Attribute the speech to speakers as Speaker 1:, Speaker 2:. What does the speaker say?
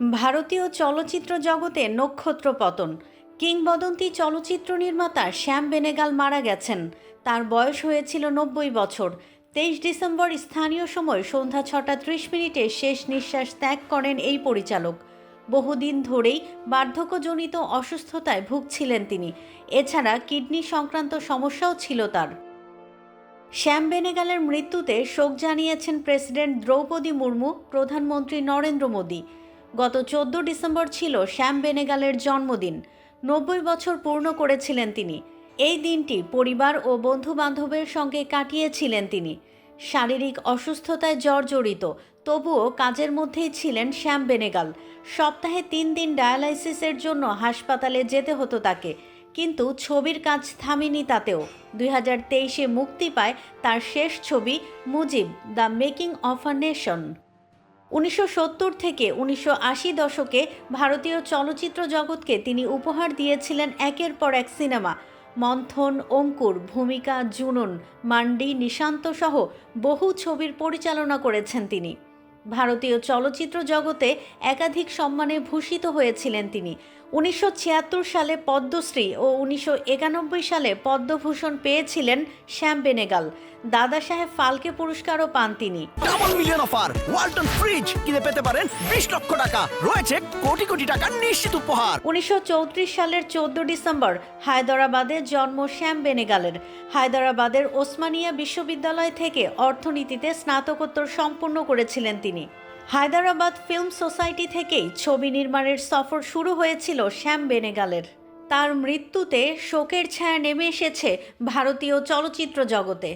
Speaker 1: ভারতীয় চলচ্চিত্র জগতে নক্ষত্র পতন। কিংবদন্তি চলচ্চিত্র নির্মাতা শ্যাম বেনেগাল মারা গেছেন। তার বয়স হয়েছিল নব্বই বছর। তেইশ ডিসেম্বর স্থানীয় সময় সন্ধ্যা ছটা ত্রিশ মিনিটে শেষ নিঃশ্বাস ত্যাগ করেন এই পরিচালক। বহুদিন ধরেই বার্ধক্যজনিত অসুস্থতায় ভুগছিলেন তিনি। এছাড়া কিডনি সংক্রান্ত সমস্যাও ছিল তার। শ্যাম বেনেগালের মৃত্যুতে শোক জানিয়েছেন প্রেসিডেন্ট দ্রৌপদী মুর্মু, প্রধানমন্ত্রী নরেন্দ্র মোদী। গত চোদ্দ ডিসেম্বর ছিল শ্যাম বেনেগালের জন্মদিন। নব্বই বছর পূর্ণ করেছিলেন তিনি। এই দিনটি পরিবার ও বন্ধু বান্ধবের সঙ্গে কাটিয়েছিলেন তিনি। শারীরিক অসুস্থতায় জর্জরিত, তবুও কাজের মধ্যেই ছিলেন শ্যাম বেনেগাল। সপ্তাহে তিন দিন ডায়ালাইসিসের জন্য হাসপাতালে যেতে হতো তাকে, কিন্তু ছবির কাজ থামেনি তাতেও। দুই হাজার তেইশে মুক্তি পায় তার শেষ ছবি Mujib, the making of a nation. উনিশশো সত্তর থেকে উনিশশো আশি দশকে ভারতীয় চলচ্চিত্র জগৎকে তিনি উপহার দিয়েছিলেন একের পর এক সিনেমা। মন্থন, অঙ্কুর, ভূমিকা, জুনন, মান্ডি, নিশান্ত সহ বহু ছবির পরিচালনা করেছেন তিনি। ভারতীয় চলচ্চিত্র জগতে একাধিক সম্মানে ভূষিত হয়েছিলেন তিনি। উনিশশো ছিয়াত্তর সালে পদ্মশ্রী ও উনিশশো একানব্বই সালে পদ্মভূষণ পেয়েছিলেন শ্যাম বেনেগাল। দাদা সাহেব ফালকে পুরস্কারও পান তিনি।
Speaker 2: Double million offer Walton fridge কিনে পেতে পারেন বিশ লক্ষ টাকা। রয়েছে কোটি কোটি টাকার নিশ্চিত উপহার।
Speaker 1: উনিশশো সালের চোদ্দ ডিসেম্বর হায়দরাবাদে জন্ম শ্যাম বেনেগালের। হায়দরাবাদের ওসমানিয়া বিশ্ববিদ্যালয় থেকে অর্থনীতিতে স্নাতকোত্তর সম্পূর্ণ করেছিলেন তিনি। হায়দরাবাদ ফিল্ম সোসাইটি থেকেই ছবি নির্মাণের সফর শুরু হয়েছিল শ্যাম বেনেগালের। তার মৃত্যুতে শোকের ছায়া নেমে এসেছে ভারতীয় চলচ্চিত্র জগতে।